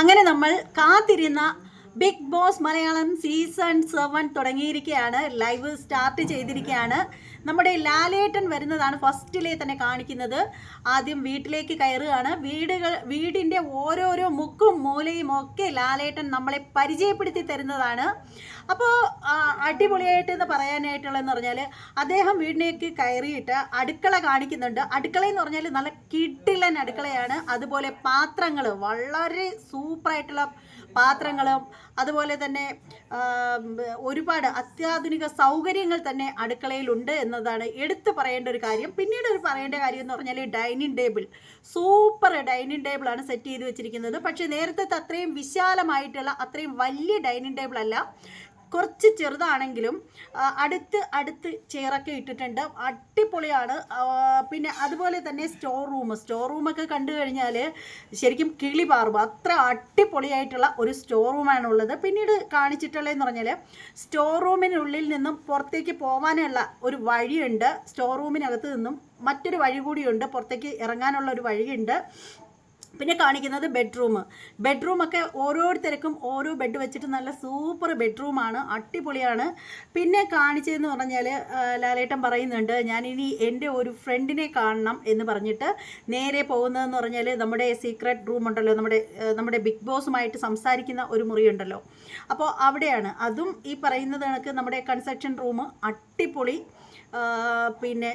അങ്ങനെ നമ്മൾ കാത്തിരുന്ന big boss Malayalam season seven തുടങ്ങിയിരിക്കുകയാണ്. ലൈവ് സ്റ്റാർട്ട് ചെയ്തിരിക്കുകയാണ്. നമ്മുടെ ലാലേട്ടൻ വരുന്നതാണ് ഫസ്റ്റിലെ തന്നെ കാണിക്കുന്നത്. ആദ്യം വീട്ടിലേക്ക് കയറുകയാണ്. വീടുകൾ വീടിന്റെ ഓരോരോ മുക്കും മൂലയും ഒക്കെ ലാലേട്ടൻ നമ്മളെ പരിചയപ്പെടുത്തി തരുന്നതാണ്. അപ്പോൾ അടിപൊളിയായിട്ട് എന്ന് പറയാനായിട്ടുള്ളതെന്ന് പറഞ്ഞാൽ അദ്ദേഹം വീടിലേക്ക് കയറിയിട്ട് അടുക്കള കാണിക്കുന്നുണ്ട്. അടുക്കള എന്ന് പറഞ്ഞാൽ നല്ല കിട്ടിലൻ അടുക്കളയാണ്. അതുപോലെ പാത്രങ്ങൾ വളരെ സൂപ്പറായിട്ടുള്ള പാത്രങ്ങളും അതുപോലെ തന്നെ ഒരുപാട് അത്യാധുനിക സൗകര്യങ്ങൾ തന്നെ അടുക്കളയിലുണ്ട് എന്നതാണ് എടുത്തു പറയേണ്ട ഒരു കാര്യം. പിന്നീട് ഒരു പറയേണ്ട കാര്യം എന്ന് പറഞ്ഞാൽ ഡൈനിങ് ടേബിൾ. സൂപ്പർ ഡൈനിങ് ടേബിളാണ് സെറ്റ് ചെയ്ത് വെച്ചിരിക്കുന്നത്. പക്ഷേ നേരത്തെ അത്രയും വിശാലമായിട്ടുള്ള അത്രയും വലിയ ഡൈനിങ് ടേബിൾ അല്ല. കുറച്ച് ചെറുതാണെങ്കിലും അടുത്ത് അടുത്ത് ചെയറൊക്കെ ഇട്ടിട്ടുണ്ട്. അടിപൊളിയാണ്. പിന്നെ അതുപോലെ തന്നെ സ്റ്റോർ റൂം സ്റ്റോർ റൂമൊക്കെ കണ്ടു കഴിഞ്ഞാൽ ശരിക്കും കിളി പാറും. അത്ര അടിപൊളിയായിട്ടുള്ള ഒരു സ്റ്റോർ റൂമാണ് ഉള്ളത്. പിന്നീട് കാണിച്ചിട്ടുള്ളതെന്ന് പറഞ്ഞാൽ സ്റ്റോർ റൂമിനുള്ളിൽ നിന്നും പുറത്തേക്ക് പോകാനുള്ള ഒരു വഴിയുണ്ട്. സ്റ്റോർ റൂമിനകത്ത് നിന്നും മറ്റൊരു വഴി കൂടിയുണ്ട്. പുറത്തേക്ക് ഇറങ്ങാനുള്ള ഒരു വഴിയുണ്ട്. പിന്നെ കാണിക്കുന്നത് ബെഡ്റൂം ബെഡ്റൂമൊക്കെ ഓരോരുത്തർക്കും ഓരോ ബെഡ് വെച്ചിട്ട് നല്ല സൂപ്പർ ബെഡ്റൂമാണ് അടിപൊളിയാണ്. പിന്നെ കാണിച്ചതെന്ന് പറഞ്ഞാൽ ലാലേട്ടൻ പറയുന്നുണ്ട് ഞാനിനി എന്റെ ഒരു ഫ്രണ്ടിനെ കാണണം എന്ന് പറഞ്ഞിട്ട് നേരെ പോകുന്നതെന്ന് പറഞ്ഞാൽ നമ്മുടെ സീക്രട്ട് റൂം ഉണ്ടല്ലോ. നമ്മുടെ നമ്മുടെ ബിഗ് ബോസുമായിട്ട് സംസാരിക്കുന്ന ഒരു മുറിയുണ്ടല്ലോ. അപ്പോൾ അവിടെയാണ്. അതും ഈ പറയുന്നത് കണക്ക് നമ്മുടെ കൺസ്ട്രക്ഷൻ റൂം അടിപൊളി. പിന്നെ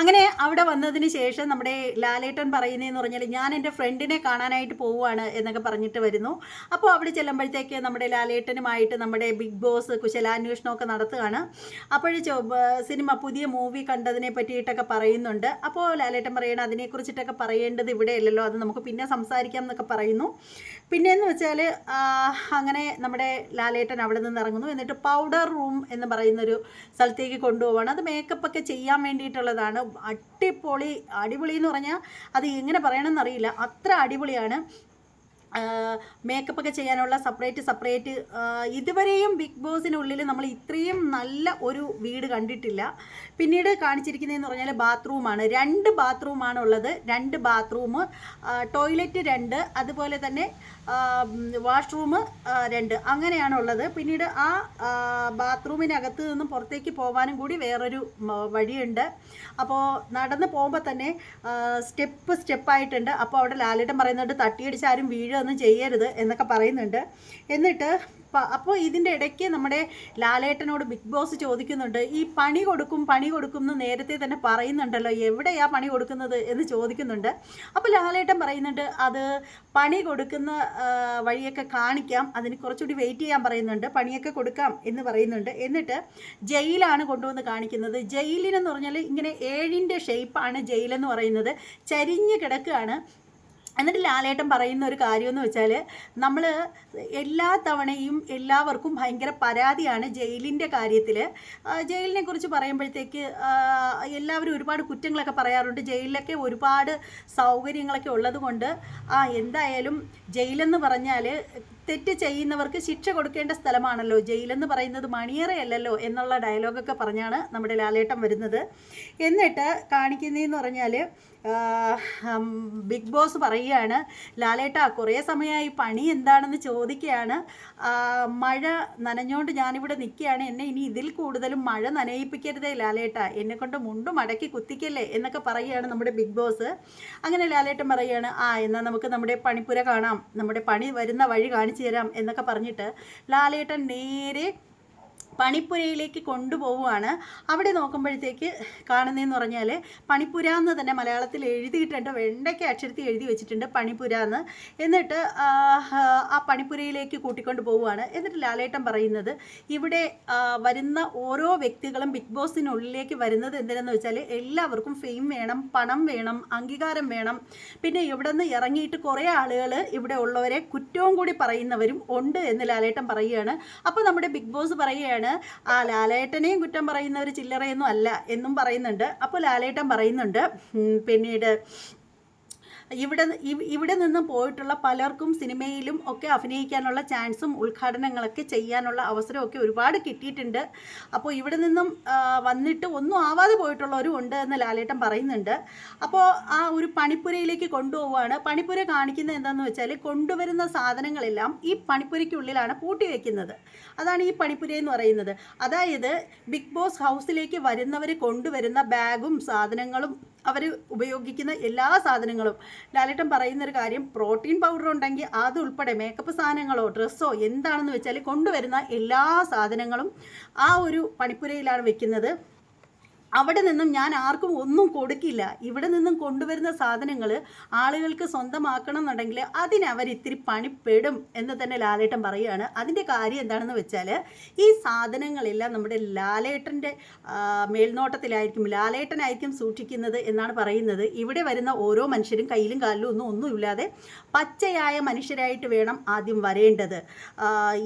അങ്ങനെ അവിടെ വന്നതിന് ശേഷം നമ്മുടെ ലാലേട്ടൻ പറയുന്നതെന്ന് പറഞ്ഞാൽ ഞാൻ എന്റെ ഫ്രണ്ടിനെ കാണാനായിട്ട് പോവുകയാണ് എന്നൊക്കെ പറഞ്ഞിട്ട് വരുന്നു. അപ്പോൾ അവിടെ ചെല്ലുമ്പോഴത്തേക്ക് നമ്മുടെ ലാലേട്ടനുമായിട്ട് നമ്മുടെ ബിഗ് ബോസ് കുശലാന്വേഷണമൊക്കെ നടത്തുകയാണ്. അപ്പോഴേ ചോ സിനിമ പുതിയ മൂവി കണ്ടതിനെ പറ്റിയിട്ടൊക്കെ പറയുന്നുണ്ട്. അപ്പോൾ ലാലേട്ടൻ പറയണം അതിനെക്കുറിച്ചിട്ടൊക്കെ പറയേണ്ടത് ഇവിടെയല്ലല്ലോ അത് നമുക്ക് പിന്നെ സംസാരിക്കാം എന്നൊക്കെ പറയുന്നു. പിന്നെയെന്ന് വെച്ചാൽ അങ്ങനെ നമ്മുടെ ലാലേട്ടൻ അവിടെ നിന്ന് ഇറങ്ങുന്നു. എന്നിട്ട് പൗഡർ റൂം എന്ന് പറയുന്നൊരു സ്ഥലത്തേക്ക് കൊണ്ടുപോവാണ്. അത് മേക്കപ്പ് ഒക്കെ ചെയ്യാൻ വേണ്ടിയിട്ടുള്ളതാണ്. അടിപൊളി അടിപൊളി എന്ന് പറഞ്ഞാൽ അത് എങ്ങനെ പറയണമെന്നറിയില്ല. അത്ര അടിപൊളിയാണ്. മേക്കപ്പ് ഒക്കെ ചെയ്യാനുള്ള സെപ്പറേറ്റ് സെപ്പറേറ്റ് ഇതുവരെയും ബിഗ് ബോസിനുള്ളിൽ നമ്മൾ ഇത്രയും നല്ല ഒരു വീട് കണ്ടിട്ടില്ല. പിന്നീട് കാണിച്ചിരിക്കുന്നതെന്ന് പറഞ്ഞാൽ ബാത്റൂമാണ്. രണ്ട് ബാത്റൂമാണ് ഉള്ളത്. രണ്ട് ബാത്റൂം ടോയ്ലറ്റ് രണ്ട് അതുപോലെ തന്നെ വാഷ്റൂം രണ്ട്. അങ്ങനെയാണ് ഉള്ളത്. പിന്നീട് ആ ബാത്റൂമിനകത്ത് നിന്നും പുറത്തേക്ക് പോകാനും കൂടി വേറൊരു വഴിയുണ്ട്. അപ്പോൾ നടന്ന് പോകുമ്പോൾ തന്നെ സ്റ്റെപ്പ് സ്റ്റെപ്പായിട്ടുണ്ട്. അപ്പോൾ അവിടെ ലാലിട്ടം പറയുന്നുണ്ട് തട്ടിയടിച്ച് ആരും വീഴുകയൊന്നും ചെയ്യരുത് എന്നൊക്കെ പറയുന്നുണ്ട്. എന്നിട്ട് അപ്പോൾ ഇതിന്റെ ഇടയ്ക്ക് നമ്മുടെ ലാലേട്ടനോട് ബിഗ് ബോസ് ചോദിക്കുന്നുണ്ട് ഈ പണി കൊടുക്കും പണി കൊടുക്കും എന്ന് നേരത്തെ തന്നെ പറയുന്നുണ്ടല്ലോ എവിടെയാ പണി കൊടുക്കുന്നത്? എന്ന് ചോദിക്കുന്നുണ്ട്. അപ്പോൾ ലാലേട്ടൻ പറയുന്നുണ്ട് അത് പണി കൊടുക്കുന്ന വഴിയൊക്കെ കാണിക്കാം അതിന് കുറച്ചുകൂടി വെയിറ്റ് ചെയ്യാൻ പറയുന്നുണ്ട് പണിയൊക്കെ കൊടുക്കാം എന്ന് പറയുന്നുണ്ട്. എന്നിട്ട് ജയിലാണ് കൊണ്ടുവന്ന് കാണിക്കുന്നത്. ജയിലിനെന്ന് പറഞ്ഞാൽ ഇങ്ങനെ ഏഴിന്റെ ഷേപ്പാണ് ജയിലെന്ന് പറയുന്നത്. ചരിഞ്ഞ് കിടക്കുകയാണ്. എന്നിട്ട് ലാലേട്ടൻ പറയുന്ന ഒരു കാര്യമെന്ന് വെച്ചാൽ നമ്മൾ എല്ലാ തവണയും എല്ലാവർക്കും ഭയങ്കര പരാതിയാണ് ജയിലിന്റെ കാര്യത്തിൽ. ജയിലിനെ കുറിച്ച് പറയുമ്പോഴത്തേക്ക് എല്ലാവരും ഒരുപാട് കുറ്റങ്ങളൊക്കെ പറയാറുണ്ട്. ജയിലിലൊക്കെ ഒരുപാട് സൗകര്യങ്ങളൊക്കെ ഉള്ളതുകൊണ്ട് ആ എന്തായാലും ജയിലെന്ന് പറഞ്ഞാൽ തെറ്റ് ചെയ്യുന്നവർക്ക് ശിക്ഷ കൊടുക്കേണ്ട സ്ഥലമാണല്ലോ. ജയിലെന്ന് പറയുന്നത് മണിയറയല്ലല്ലോ എന്നുള്ള ഡയലോഗൊക്കെ പറഞ്ഞാണ് നമ്മുടെ ലാലേട്ടൻ വരുന്നത്. എന്നിട്ട് കാണിക്കുന്നതെന്ന് പറഞ്ഞാൽ ബിഗ് ബോസ് പറയുകയാണ് ലാലേട്ട കുറേ സമയമായി പണി എന്താണെന്ന് ചോദിക്കുകയാണ്. മഴ നനഞ്ഞുകൊണ്ട് ഞാനിവിടെ നിൽക്കുകയാണ്. എന്നെ ഇനി ഇതിൽ കൂടുതലും മഴ നനയിപ്പിക്കരുതേ ലാലേട്ട. എന്നെക്കൊണ്ട് മുണ്ട് മടക്കി കുത്തിക്കല്ലേ എന്നൊക്കെ പറയുകയാണ് നമ്മുടെ ബിഗ് ബോസ്. അങ്ങനെ ലാലേട്ടൻ പറയുകയാണ് ആ എന്നാൽ നമുക്ക് നമ്മുടെ പണിപ്പുര കാണാം. നമ്മുടെ പണി വരുന്ന വഴി കാണിച്ചു തരാം എന്നൊക്കെ പറഞ്ഞിട്ട് ലാലേട്ടൻ നേരെ പണിപ്പുരയിലേക്ക് കൊണ്ടുപോവുകയാണ്. അവിടെ നോക്കുമ്പോഴത്തേക്ക് കാണുന്നതെന്ന് പറഞ്ഞാൽ പണിപ്പുര എന്ന് തന്നെ മലയാളത്തിൽ എഴുതിയിട്ടുണ്ട്. വെണ്ടയ്ക്ക് അക്ഷരത്തിൽ എഴുതി വെച്ചിട്ടുണ്ട് പണിപ്പുര എന്ന്. എന്നിട്ട് ആ, പണിപ്പുരയിലേക്ക് കൂട്ടിക്കൊണ്ട് പോവുകയാണ്. എന്നിട്ട് ലാലേട്ടൻ പറയുന്നത് ഇവിടെ വരുന്ന ഓരോ വ്യക്തികളും ബിഗ് ബോസിനുള്ളിലേക്ക് വരുന്നത് എന്തിനെന്ന് വെച്ചാൽ എല്ലാവർക്കും ഫെയിം വേണം പണം വേണം അംഗീകാരം വേണം. പിന്നെ ഇവിടെ നിന്ന് ഇറങ്ങിയിട്ട് കുറേ ആളുകൾ ഇവിടെ ഉള്ളവരെ കുറ്റവും കൂടി പറയുന്നവരും ഉണ്ട് എന്ന് ലാലേട്ടൻ പറയുകയാണ്. അപ്പോൾ നമ്മുടെ ബിഗ് ബോസ് പറയുകയാണ് ആ ലാലേട്ടനെയും കുറ്റം പറയുന്നവർ ചില്ലറയൊന്നും അല്ല എന്നും പറയുന്നുണ്ട്. അപ്പോൾ ലാലേട്ടൻ പറയുന്നുണ്ട് പിന്നീട് ഇവിടെ ഇവ്- ഇവിടെ നിന്നും പോയിട്ടുള്ള പലർക്കും സിനിമയിലും ഒക്കെ അഭിനയിക്കാനുള്ള ചാൻസും ഉദ്ഘാടനങ്ങളൊക്കെ ചെയ്യാനുള്ള അവസരമൊക്കെ ഒരുപാട് കിട്ടിയിട്ടുണ്ട്. അപ്പോൾ ഇവിടെ നിന്നും വന്നിട്ട് ഒന്നും ആവാതെ പോയിട്ടുള്ളവരും ഉണ്ട് എന്ന് ലാലേട്ടൻ പറയുന്നുണ്ട്. അപ്പോൾ ആ ഒരു പണിപ്പുരയിലേക്ക് കൊണ്ടുപോവുകയാണ്. പണിപ്പുര കാണിക്കുന്നത് എന്താണെന്ന് വെച്ചാൽ കൊണ്ടുവരുന്ന സാധനങ്ങളെല്ലാം ഈ പണിപ്പുരയ്ക്കുള്ളിലാണ് പൂട്ടി വയ്ക്കുന്നത് അതാണ് ഈ പണിപ്പുര എന്ന് പറയുന്നത്. അതായത് ബിഗ് ബോസ് ഹൗസിലേക്ക് വരുന്നവർ കൊണ്ടുവരുന്ന ബാഗും സാധനങ്ങളും അവർ ഉപയോഗിക്കുന്ന എല്ലാ സാധനങ്ങളും. ലാലേട്ടൻ പറയുന്നൊരു കാര്യം പ്രോട്ടീൻ പൗഡർ ഉണ്ടെങ്കിൽ അത് ഉൾപ്പെടെ മേക്കപ്പ് സാധനങ്ങളോ ഡ്രസ്സോ എന്താണെന്ന് വെച്ചാൽ കൊണ്ടുവരുന്ന എല്ലാ സാധനങ്ങളും ആ ഒരു പണിപ്പുരയിലാണ് വെക്കുന്നത്. അവിടെ നിന്നും ഞാൻ ആർക്കും ഒന്നും കൊടുക്കില്ല. ഇവിടെ നിന്നും കൊണ്ടുവരുന്ന സാധനങ്ങൾ ആളുകൾക്ക് സ്വന്തമാക്കണം എന്നുണ്ടെങ്കിൽ അതിനവർ ഇത്തിരി പണിപ്പെടും എന്ന് തന്നെ ലാലേട്ടൻ പറയുകയാണ്. അതിന്റെ കാര്യം എന്താണെന്ന് വെച്ചാൽ ഈ സാധനങ്ങളെല്ലാം നമ്മുടെ ലാലേട്ടന്റെ മേൽനോട്ടത്തിലായിരിക്കും ലാലേട്ടനായിരിക്കും സൂക്ഷിക്കുന്നത് എന്നാണ് പറയുന്നത്. ഇവിടെ വരുന്ന ഓരോ മനുഷ്യരും കയ്യിലും കാലിലും ഒന്നും ഒന്നുമില്ലാതെ പച്ചയായ മനുഷ്യരായിട്ട് വേണം ആദ്യം വരേണ്ടത്.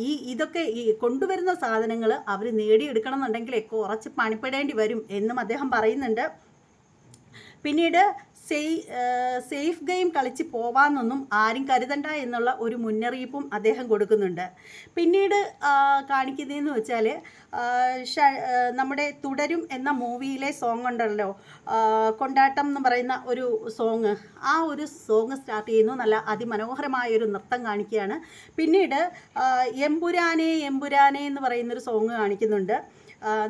ഈ ഇതൊക്കെ ഈ കൊണ്ടുവരുന്ന സാധനങ്ങൾ അവർ നേടിയെടുക്കണം എന്നുണ്ടെങ്കിൽ കുറച്ച് പണിപ്പെടേണ്ടി വരും എന്നും അദ്ദേഹം പറയുന്നുണ്ട് പിന്നീട് സേയ് സേഫ് ഗെയിം കളിച്ച് പോവാന്നൊന്നും ആരും കരുതണ്ട എന്നുള്ള ഒരു മുന്നറിയിപ്പും അദ്ദേഹം കൊടുക്കുന്നുണ്ട്. പിന്നീട് കാണിക്കുന്നതെന്ന് വെച്ചാൽ നമ്മുടെ തുടരും എന്ന മൂവിയിലെ സോങ് ഉണ്ടല്ലോ കൊണ്ടാട്ടം എന്ന് പറയുന്ന ഒരു സോങ് ആ ഒരു സോങ് സ്റ്റാർട്ട് ചെയ്യുന്നു. നല്ല അതിമനോഹരമായ ഒരു നൃത്തം കാണിക്കുകയാണ്. പിന്നീട് എമ്പുരാനെ എമ്പുരാനെ എന്ന് പറയുന്നൊരു സോങ് കാണിക്കുന്നുണ്ട്.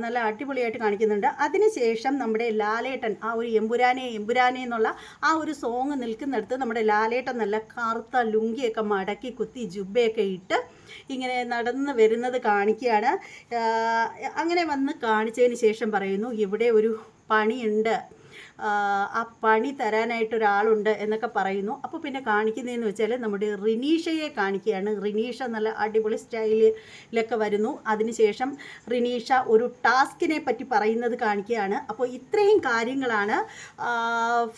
നല്ല അടിപൊളിയായിട്ട് കാണിക്കുന്നുണ്ട്. അതിനുശേഷം നമ്മുടെ ലാലേട്ടൻ ആ ഒരു എമ്പുരാനെ എമ്പുരാനെ എന്നുള്ള ആ ഒരു സോങ് നിൽക്കുന്നിടത്ത് നമ്മുടെ ലാലേട്ടൻ നല്ല കറുത്ത ലുങ്കിയൊക്കെ മടക്കി കുത്തി ജുബയൊക്കെ ഇട്ട് ഇങ്ങനെ നടന്ന് വരുന്നത് കാണിക്കുകയാണ്. അങ്ങനെ വന്ന് കാണിച്ചതിന് ശേഷം പറയുന്നു ഇവിടെ ഒരു പണിയുണ്ട്. ആ, പണി തരാനായിട്ട് ഒരാളുണ്ട് എന്നൊക്കെ പറയുന്നു. അപ്പോൾ പിന്നെ കാണിക്കുന്നതെന്ന് വെച്ചാൽ നമ്മുടെ റിനീഷയെ കാണിക്കുകയാണ്. റിനീഷ നല്ല അടിപൊളി സ്റ്റൈലിലൊക്കെ വരുന്നു. അതിനുശേഷം റിനീഷ ഒരു ടാസ്കിനെ പറ്റി പറയുന്നത് കാണിക്കുകയാണ്. അപ്പോൾ ഇത്രയും കാര്യങ്ങളാണ്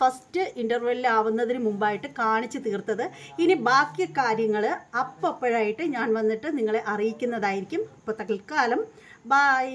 ഫസ്റ്റ് ഇന്റർവ്യൂലാവുന്നതിന് മുമ്പായിട്ട് കാണിച്ചു തീർത്തത്. ഇനി ബാക്കി കാര്യങ്ങൾ അപ്പപ്പോഴായിട്ട് ഞാൻ വന്നിട്ട് നിങ്ങളെ അറിയിക്കുന്നതായിരിക്കും. ഇപ്പോൾ തൽക്കാലം ബായ്.